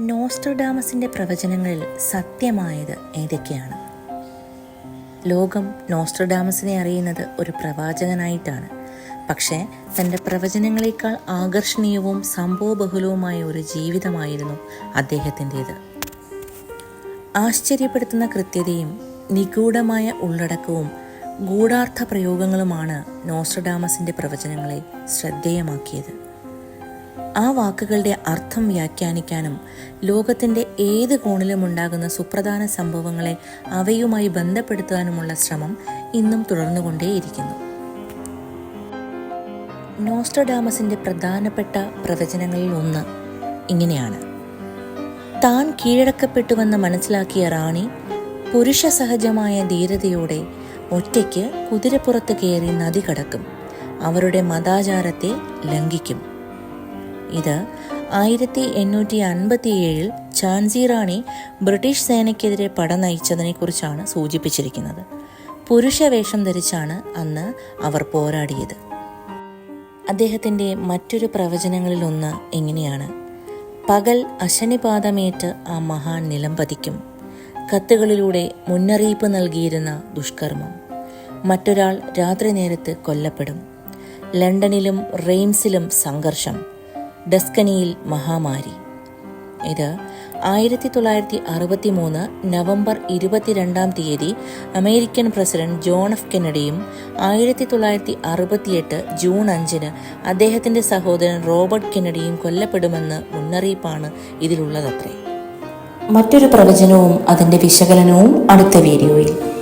നോസ്ട്രഡാമസിന്റെ പ്രവചനങ്ങളിൽ സത്യമായത് ഏതൊക്കെയാണ്? ലോകം നോസ്റ്റർഡാമസിനെ അറിയുന്നത് ഒരു പ്രവാചകനായിട്ടാണ്. പക്ഷേ തന്റെ പ്രവചനങ്ങളെക്കാൾ ആകർഷണീയവും സംഭവബഹുലവുമായ ഒരു ജീവിതമായിരുന്നു അദ്ദേഹത്തിന്റേത് ആശ്ചര്യപ്പെടുത്തുന്ന കൃത്യതയും നിഗൂഢമായ ഉള്ളടക്കവും ഗൂഢാർത്ഥ പ്രയോഗങ്ങളുമാണ് നോസ്റ്റർഡാമസിന്റെ പ്രവചനങ്ങളെ ശ്രദ്ധേയമാക്കിയത്. ആ വാക്കുകളുടെ അർത്ഥം വ്യാഖ്യാനിക്കാനും ലോകത്തിന്റെ ഏത് കോണിലും ഉണ്ടാകുന്ന സുപ്രധാന സംഭവങ്ങളെ അവയുമായി ബന്ധപ്പെടുത്താനുമുള്ള ശ്രമം ഇന്നും തുടർന്നുകൊണ്ടേയിരിക്കുന്നു. നോസ്ട്രഡാമസിന്റെ പ്രധാനപ്പെട്ട പ്രവചനങ്ങളിൽ ഒന്ന് ഇങ്ങനെയാണ്. താൻ കീഴടക്കപ്പെട്ടുവെന്ന് മനസ്സിലാക്കിയ റാണി പുരുഷ സഹജമായ ധീരതയോടെ ഒറ്റയ്ക്ക് കുതിരപ്പുറത്ത് കയറി നദി കടക്കും. അവരുടെ മതാചാരത്തെ ലംഘിക്കും. ഇത് ആയിരത്തി എണ്ണൂറ്റി അൻപത്തി ഏഴിൽ ഝാൻസി റാണി ബ്രിട്ടീഷ് സേനയ്ക്കെതിരെ പട നയിച്ചതിനെക്കുറിച്ചാണ് സൂചിപ്പിച്ചിരിക്കുന്നത്. പുരുഷവേഷം ധരിച്ചാണ് അന്ന് അവർ പോരാടിയത്. അദ്ദേഹത്തിന്റെ മറ്റൊരു പ്രവചനങ്ങളിലൊന്ന് ഇങ്ങനെയാണ്. പകൽ അശനിപാതമേറ്റ് ആ മഹാൻ നിലംപതിക്കും കത്തുകളിലൂടെ മുന്നറിയിപ്പ് നൽകിയിരുന്ന ദുഷ്കർമ്മം. മറ്റൊരാൾ രാത്രി നേരത്ത് കൊല്ലപ്പെടും. ലണ്ടനിലും റെയിംസിലും സംഘർഷം. ഡസ്കനിയിൽ മഹാമാരി. ഇത് ആയിരത്തി തൊള്ളായിരത്തി അറുപത്തി മൂന്ന് നവംബർ ഇരുപത്തിരണ്ടാം തീയതി അമേരിക്കൻ പ്രസിഡന്റ് ജോൺ എഫ് കെനഡിയും ആയിരത്തി തൊള്ളായിരത്തി അറുപത്തിയെട്ട് ജൂൺ അഞ്ചിന് അദ്ദേഹത്തിന്റെ സഹോദരൻ റോബർട്ട് കെനഡിയും കൊല്ലപ്പെടുമെന്ന് മുന്നറിയിപ്പാണ് ഇതിലുള്ളതത്രേ. മറ്റൊരു പ്രവചനവും അതിന്റെ വിശകലനവും അടുത്ത വീഡിയോയിൽ.